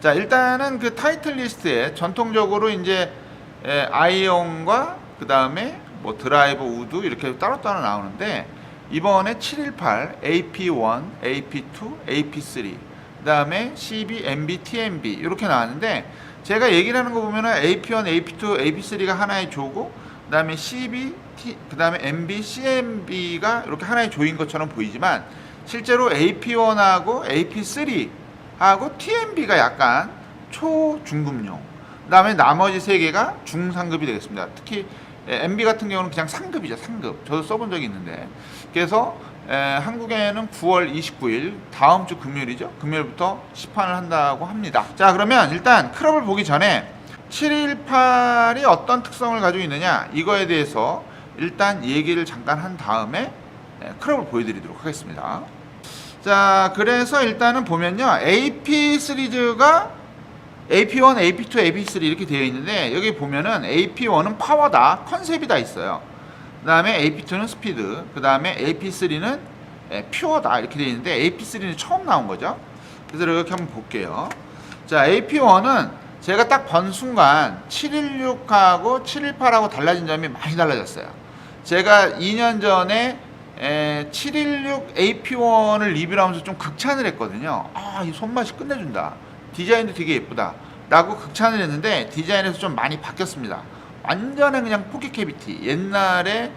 자, 일단은 그 타이틀 리스트에 전통적으로 이제 에, 아이언과 그 다음에 뭐 드라이버 우드 이렇게 따로따로 나오는데 이번에 718, AP1, AP2, AP3, 그 다음에 CB, MB, TMB 이렇게 나왔는데 제가 얘기를 하는 거 보면은 AP1, AP2, AP3가 하나의 조고 그 다음에 CB, T, 그 다음에 MB, CMB가 이렇게 하나의 조인 것처럼 보이지만 실제로 AP1하고 AP3 하고 TMB가 약간 초중급용 그 다음에 나머지 세 개가 중상급이 되겠습니다. 특히 에, MB 같은 경우는 그냥 상급이죠, 상급. 저도 써본 적이 있는데. 그래서 에, 한국에는 9월 29일 다음 주 금요일이죠. 금요일부터 시판을 한다고 합니다. 자, 그러면 일단 클럽을 보기 전에 718이 어떤 특성을 가지고 있느냐 이거에 대해서 일단 얘기를 잠깐 한 다음에 에, 클럽을 보여드리도록 하겠습니다. 자, 그래서 일단은 보면요. AP 시리즈가 AP1, AP2, AP3 이렇게 되어 있는데 여기 보면은 AP1은 파워다 컨셉이 다 있어요. 그 다음에 AP2는 스피드, 그 다음에 AP3는 퓨어다 이렇게 되어 있는데 AP3는 처음 나온 거죠. 그래서 이렇게 한번 볼게요. 자, AP1은 제가 딱본 순간 716하고 718하고 달라진 점이 많이 달라졌어요. 제가 2년 전에 에, 716 AP1을 리뷰하면서 좀 극찬을 했거든요. 아, 이 손맛이 끝내준다. 디자인도 되게 예쁘다. 라고 극찬을 했는데 디자인에서 좀 많이 바뀌었습니다. 완전히 그냥 포켓 캐비티. 옛날에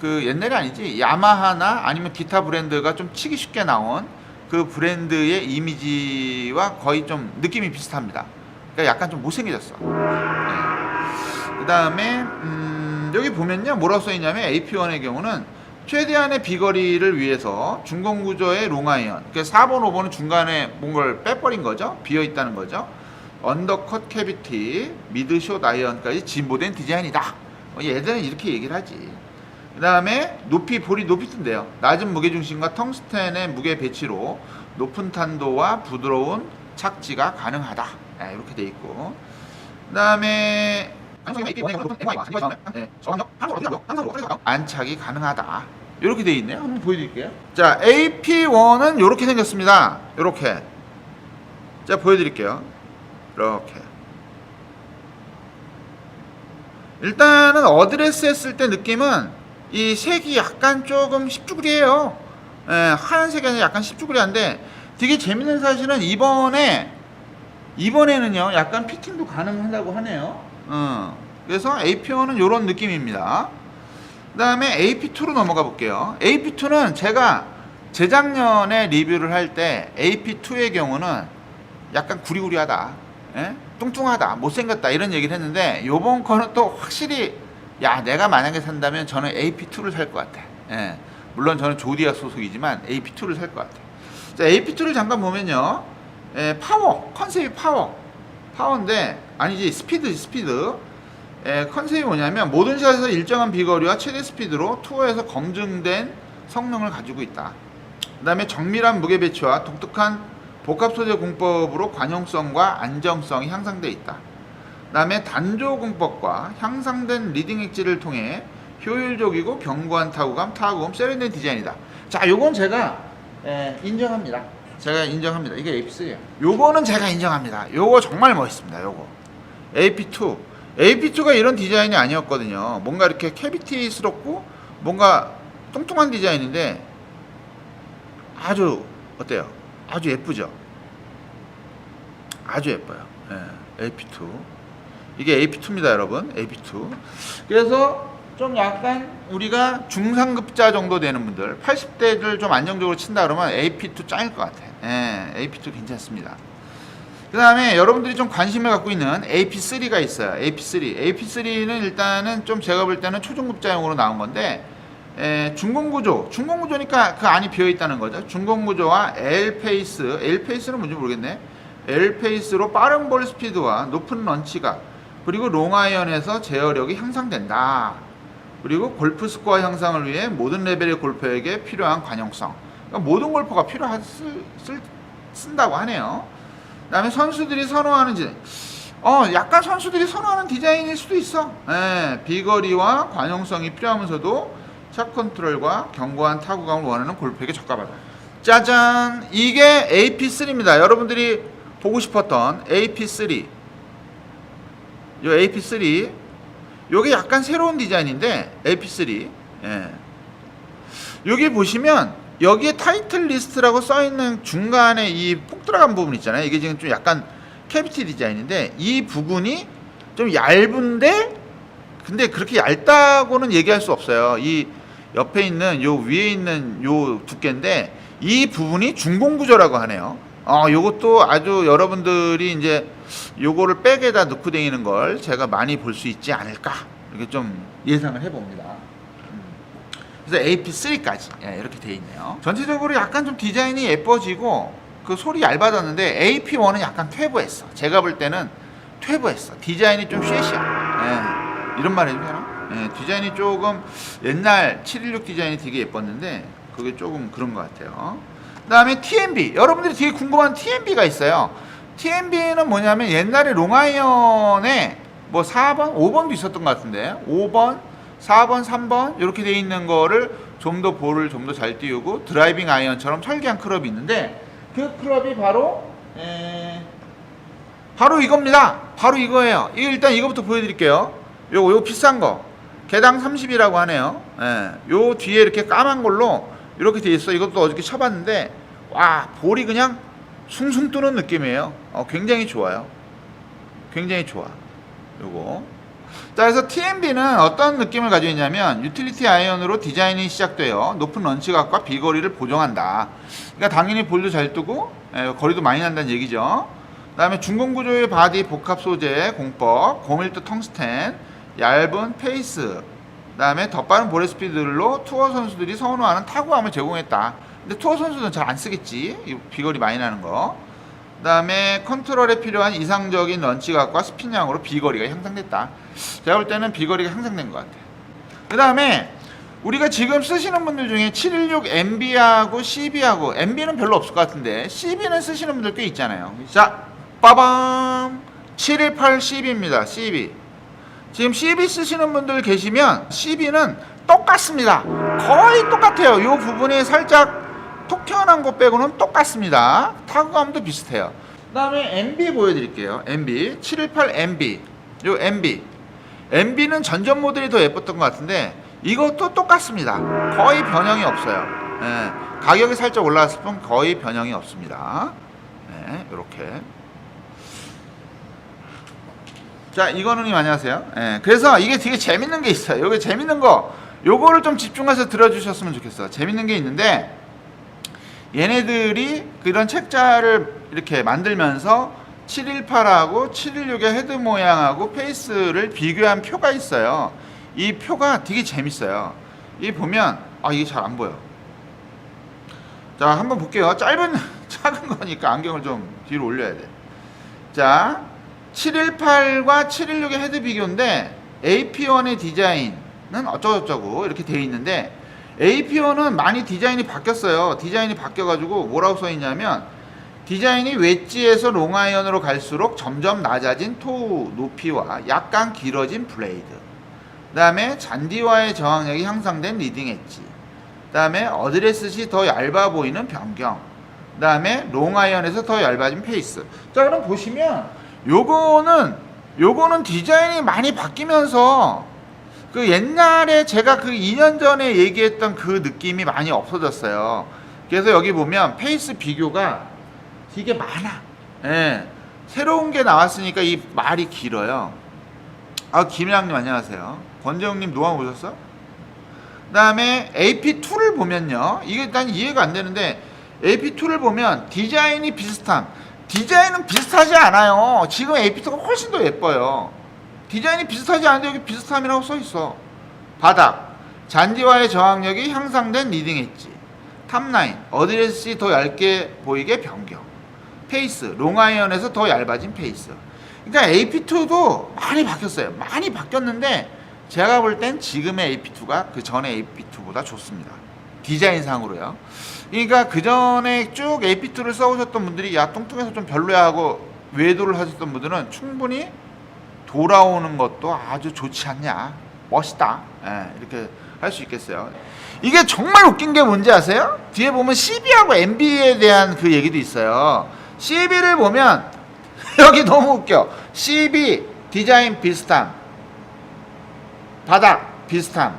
그 옛날이 아니지 야마하나 아니면 기타 브랜드가 좀 치기 쉽게 나온 그 브랜드의 이미지와 거의 좀 느낌이 비슷합니다. 그러니까 약간 좀 못생겨졌어. 그 다음에 음, 여기 보면요 뭐라고 써 있냐면 AP1의 경우는 최대한의 비거리를 위해서 중공 구조의 롱아이언. 그 4번, 5번은 중간에 뭔가를 빼버린 거죠. 비어 있다는 거죠. 언더컷 캐비티, 미드 숏 아이언까지 진보된 디자인이다. 어, 얘들은 이렇게 얘기를 하지. 그 다음에 높이, 볼이 높이 뜬대요. 낮은 무게 중심과 텅스텐의 무게 배치로 높은 탄도와 부드러운 착지가 가능하다. 네, 이렇게 돼 있고. 그 다음에 안착이 가능하다. 이렇게 돼 있네요. 한번 보여드릴게요. 자, AP1은 이렇게 생겼습니다. 이렇게. 자, 보여드릴게요. 이렇게. 일단은 어드레스 했을 때 느낌은 이 색이 약간 조금 십주구리해요. 예, 하얀색이 아니라 약간 십주구리한데 되게 재밌는 사실은 이번에 이번에는요 약간 피팅도 가능하다고 하네요. 어, 그래서 AP1은 이런 느낌입니다. 그 다음에 AP2로 넘어가 볼게요. AP2는 제가 재작년에 리뷰를 할 때 AP2의 경우는 약간 구리구리하다. 예? 뚱뚱하다. 못생겼다. 이런 얘기를 했는데 요번 거는 또 확실히 야 내가 만약에 산다면 저는 AP2를 살 것 같아. 예. 물론 저는 조디아 소속이지만 AP2를 살 것 같아. 자 AP2를 잠깐 보면요. 예, 파워 컨셉이 파워 파워인데 아니지 스피드 스피드 예, 컨셉이 뭐냐면 모든 샷에서 일정한 비거리와 최대 스피드로 투어에서 검증된 성능을 가지고 있다. 그 다음에 정밀한 무게 배치와 독특한 복합 소재 공법으로 관용성과 안정성이 향상돼 있다. 그 다음에 단조 공법과 향상된 리딩 엣지를 통해 효율적이고 견고한 타구감, 타구음, 세련된 디자인이다. 자, 요건 제가 예, 인정합니다. 제가 인정합니다. 이게 AP3예요. 요거는 제가 인정합니다. 요거 정말 멋있습니다. 요거. AP2. AP2가 이런 디자인이 아니었거든요. 뭔가 이렇게 캐비티스럽고 뭔가 뚱뚱한 디자인인데 아주 어때요? 아주 예쁘죠? 아주 예뻐요. 예, AP2. 이게 AP2입니다, 여러분. AP2. 그래서 좀 약간 우리가 중상급자 정도 되는 분들, 80대를 좀 안정적으로 친다 그러면 AP2 짱일 것 같아. 예, AP2 괜찮습니다. 그 다음에 여러분들이 좀 관심을 갖고 있는 AP3가 있어요. AP3. AP3는 일단은 좀 제가 볼 때는 초중급자용으로 나온 건데, 에, 중공구조. 중공구조니까 그 안이 비어 있다는 거죠. 중공구조와 L페이스. L페이스는 뭔지 모르겠네. L페이스로 빠른 볼 스피드와 높은 런치가 그리고 롱아이언에서 제어력이 향상된다. 그리고 골프 스코어 향상을 위해 모든 레벨의 골퍼에게 필요한 관용성. 그러니까 모든 골퍼가 필요한 쓸, 쓸, 쓴다고 하네요. 그다음에 선수들이 선호하는 지 어, 약간 선수들이 선호하는 디자인일 수도 있어. 예, 비거리와 관용성이 필요하면서도 샷 컨트롤과 견고한 타구감을 원하는 골프에게 적합하다. 짜잔! 이게 AP3입니다. 여러분들이 보고 싶었던 AP3 요 AP3 요게 약간 새로운 디자인인데 AP3 예. 여기 보시면 여기에 타이틀 리스트라고 써 있는 중간에 이 폭 들어간 부분 있잖아요. 이게 지금 좀 약간 캐비티 디자인인데 이 부분이 좀 얇은데 근데 그렇게 얇다고는 얘기할 수 없어요. 이 옆에 있는 요 위에 있는 요 두께인데 이 부분이 중공 구조라고 하네요. 어, 요것도 아주 여러분들이 이제 요거를 백에다 넣고 다니는 걸 제가 많이 볼 수 있지 않을까 이렇게 좀 예상을 해봅니다. 음. 그래서 AP3까지 예, 이렇게 돼 있네요. 전체적으로 약간 좀 디자인이 예뻐지고 그 소리 얇아졌는데 AP1은 약간 퇴보했어. 제가 볼 때는 퇴보했어. 디자인이 좀 쉐시야. 예, 이런 말 해도 되나? 예, 디자인이 조금 옛날 716 디자인이 되게 예뻤는데 그게 조금 그런 것 같아요. 그 다음에 TMB. 여러분들이 되게 궁금한 TMB가 있어요. TMB는 뭐냐면 옛날에 롱아이언에 뭐 4번, 5번도 있었던 것 같은데 5번, 4번, 3번 이렇게 돼 있는 거를 좀 더 볼을 좀 더 잘 띄우고 드라이빙 아이언처럼 설계한 클럽이 있는데 그 클럽이 바로 에, 바로 이겁니다. 바로 이거예요. 이 일단 이거부터 보여드릴게요. 요거 요 비싼 거 개당 30이라고 하네요. 예, 요 뒤에 이렇게 까만 걸로 이렇게 돼 있어. 이것도 어저께 쳐봤는데 와 볼이 그냥 숭숭 뜨는 느낌이에요. 어, 굉장히 좋아요. 굉장히 좋아. 요거. 자, 그래서 TMB는 어떤 느낌을 가지고 있냐면 유틸리티 아이언으로 디자인이 시작돼요. 높은 런치각과 비거리를 보정한다. 그러니까 당연히 볼도 잘 뜨고 예, 거리도 많이 난다는 얘기죠. 그 다음에 중공 구조의 바디 복합 소재 공법, 고밀도 텅스텐, 얇은 페이스, 그 다음에 더 빠른 볼의 스피드로 투어 선수들이 선호하는 타구함을 제공했다. 근데 투어 선수는 잘 안 쓰겠지. 이 비거리 많이 나는 거. 그다음에 컨트롤에 필요한 이상적인 런치각과 스핀량으로 비거리가 향상됐다. 제가 볼 때는 비거리가 향상된 것 같아요. 그다음에 우리가 지금 쓰시는 분들 중에 716 MB하고 CB하고 MB는 별로 없을 것 같은데 CB는 쓰시는 분들 꽤 있잖아요. 자, 빠밤 718 CB입니다. CB. 지금 CB 쓰시는 분들 계시면 CB는 똑같습니다. 거의 똑같아요. 이 부분이 살짝 톡 튀어나온 것 빼고는 똑같습니다. 타구감도 비슷해요. 그 다음에 MB 보여드릴게요. MB 718 MB 요 MB MB는 전전 모델이 더 예뻤던 것 같은데 이것도 똑같습니다. 거의 변형이 없어요. 예, 가격이 살짝 올라왔을 뿐 거의 변형이 없습니다. 네, 이렇게. 자, 이거는님 안녕하세요. 예, 그래서 이게 되게 재밌는 게 있어요. 여기 재밌는 거, 요거를 좀 집중해서 들어주셨으면 좋겠어. 재밌는 게 있는데 얘네들이 그런 책자를 이렇게 만들면서 718하고 716의 헤드 모양하고 페이스를 비교한 표가 있어요. 이 표가 되게 재밌어요. 이 보면 아 이게 잘 안 보여. 자 한번 볼게요. 짧은 작은 거니까 안경을 좀 뒤로 올려야 돼. 자 718과 716의 헤드 비교인데 AP1의 디자인은 어쩌고저쩌고 이렇게 돼 있는데 AP1은 많이 디자인이 바뀌었어요. 디자인이 바뀌어가지고 뭐라고 써 있냐면 디자인이 웨지에서 롱아이언으로 갈수록 점점 낮아진 토우 높이와 약간 길어진 블레이드. 그 다음에 잔디와의 저항력이 향상된 리딩 엣지. 그 다음에 어드레스시 더 얇아 보이는 변경. 그 다음에 롱아이언에서 더 얇아진 페이스. 자 그럼 보시면 요거는 요거는 디자인이 많이 바뀌면서 그 옛날에 제가 그 2년 전에 얘기했던 그 느낌이 많이 없어졌어요. 그래서 여기 보면 페이스 비교가 되게 많아. 예. 새로운 게 나왔으니까 이 말이 길어요. 아, 김양님 안녕하세요. 권재웅님 노안 오셨어? 그 다음에 AP2를 보면요. 이게 일단 이해가 안 되는데 AP2를 보면 디자인이 비슷함. 디자인은 비슷하지 않아요. 지금 AP2가 훨씬 더 예뻐요. 디자인이 비슷하지 않은데 여기 비슷함이라고 써 있어. 바닥. 잔디와의 저항력이 향상된 리딩 엣지. 탑라인. 어드레스시 더 얇게 보이게 변경. 페이스. 롱아이언에서 더 얇아진 페이스. 그러니까 AP2도 많이 바뀌었어요. 많이 바뀌었는데 제가 볼 땐 지금의 AP2가 그 전에 AP2보다 좋습니다. 디자인상으로요. 그러니까 그 전에 쭉 AP2를 써오셨던 분들이 야 뚱뚱해서 좀 별로야 하고 외도를 하셨던 분들은 충분히 돌아오는 것도 아주 좋지 않냐 멋있다 예, 이렇게 할 수 있겠어요 이게 정말 웃긴 게 뭔지 아세요? 뒤에 보면 CB하고 MB에 대한 그 얘기도 있어요 CB를 보면 여기 너무 웃겨. CB 디자인 비슷함. 바닥 비슷함.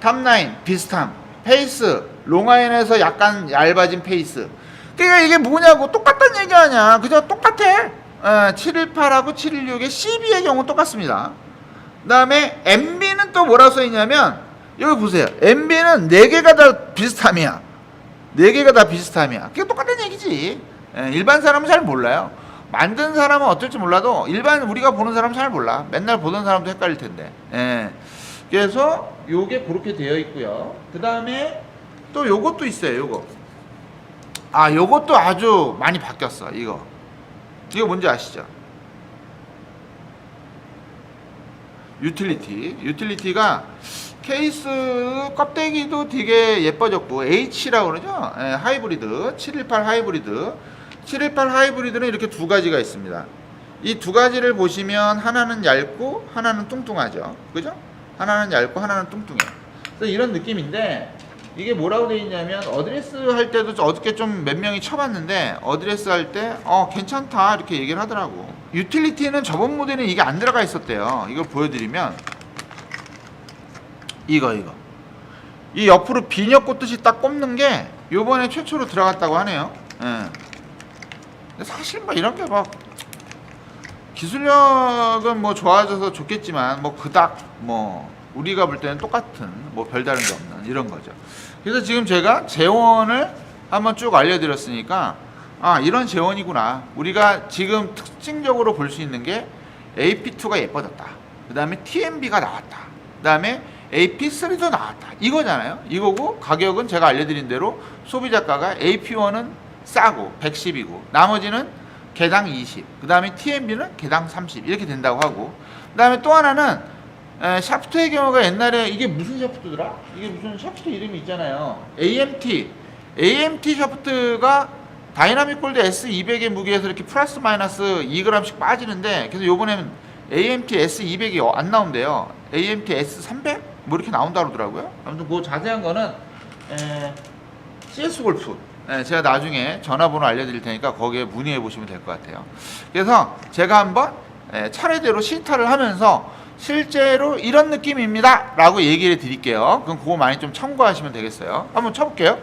탑라인 비슷함. 페이스 롱아인에서 약간 얇아진 페이스. 그러니까 이게 뭐냐고 똑같다는 얘기 아니야. 그죠? 똑같아. 어, 718하고 716의 CB의 경우 똑같습니다. 그 다음에 MB는 또 뭐라고 써 있냐면 여기 보세요. MB는 네 개가 다 비슷함이야. 네 개가 다 비슷함이야. 그게 똑같은 얘기지. 예, 일반 사람은 잘 몰라요. 만든 사람은 어쩔지 몰라도 일반 우리가 보는 사람은 잘 몰라. 맨날 보던 사람도 헷갈릴 텐데. 예. 그래서 요게 그렇게 되어 있고요. 그 다음에 또 요것도 있어요. 요거. 아, 요것도 아주 많이 바뀌었어. 이거. 이거 뭔지 아시죠? 유틸리티. 유틸리티가 케이스 껍데기도 되게 예뻐졌고 H라고 그러죠. 예, 하이브리드 718 하이브리드 718 하이브리드는 이렇게 두 가지가 있습니다. 이 두 가지를 보시면 하나는 얇고 하나는 뚱뚱하죠. 그죠? 하나는 얇고 하나는 뚱뚱해. 그래서 이런 느낌인데 이게 뭐라고 돼 있냐면 어드레스 할 때도 좀 어저께 좀 몇 명이 쳐봤는데 어드레스 할 때 어 괜찮다 이렇게 얘기를 하더라고. 유틸리티는 저번 모델은 이게 안 들어가 있었대요. 이걸 보여드리면 이거 이거 이 옆으로 비녀 꽂듯이 딱 꼽는 게 요번에 최초로 들어갔다고 하네요. 예. 근데 사실 뭐 이런 게막 기술력은 뭐 좋아져서 좋겠지만 뭐 그닥 뭐 우리가 볼 때는 똑같은 뭐 별다른 게 없는 이런 거죠. 그래서 지금 제가 재원을 한번 쭉 알려드렸으니까 아 이런 재원이구나. 우리가 지금 특징적으로 볼 수 있는 게 AP2가 예뻐졌다. 그 다음에 TMB가 나왔다. 그 다음에 AP3도 나왔다. 이거잖아요. 이거고 가격은 제가 알려드린 대로 소비자가가 AP1은 싸고 110이고 나머지는 개당 20. 그 다음에 TMB는 개당 30 이렇게 된다고 하고 그 다음에 또 하나는 에, 샤프트의 경우가 옛날에 이게 무슨 샤프트더라? 이게 무슨 샤프트 이름이 있잖아요. AMT. AMT 샤프트가 다이나믹 골드 S200의 무게에서 이렇게 플러스 마이너스 2g씩 빠지는데 그래서 요번에는 AMT S200이 안 나온대요. AMT S300? 뭐 이렇게 나온다 그러더라고요. 아무튼 그 자세한 거는 에, CS 골프. 예, 제가 나중에 전화번호 알려드릴 테니까 거기에 문의해 보시면 될 것 같아요. 그래서 제가 한번 예, 차례대로 시타를 하면서 실제로 이런 느낌입니다. 라고 얘기를 드릴게요. 그럼 그거 많이 좀 참고하시면 되겠어요. 한번 쳐볼게요.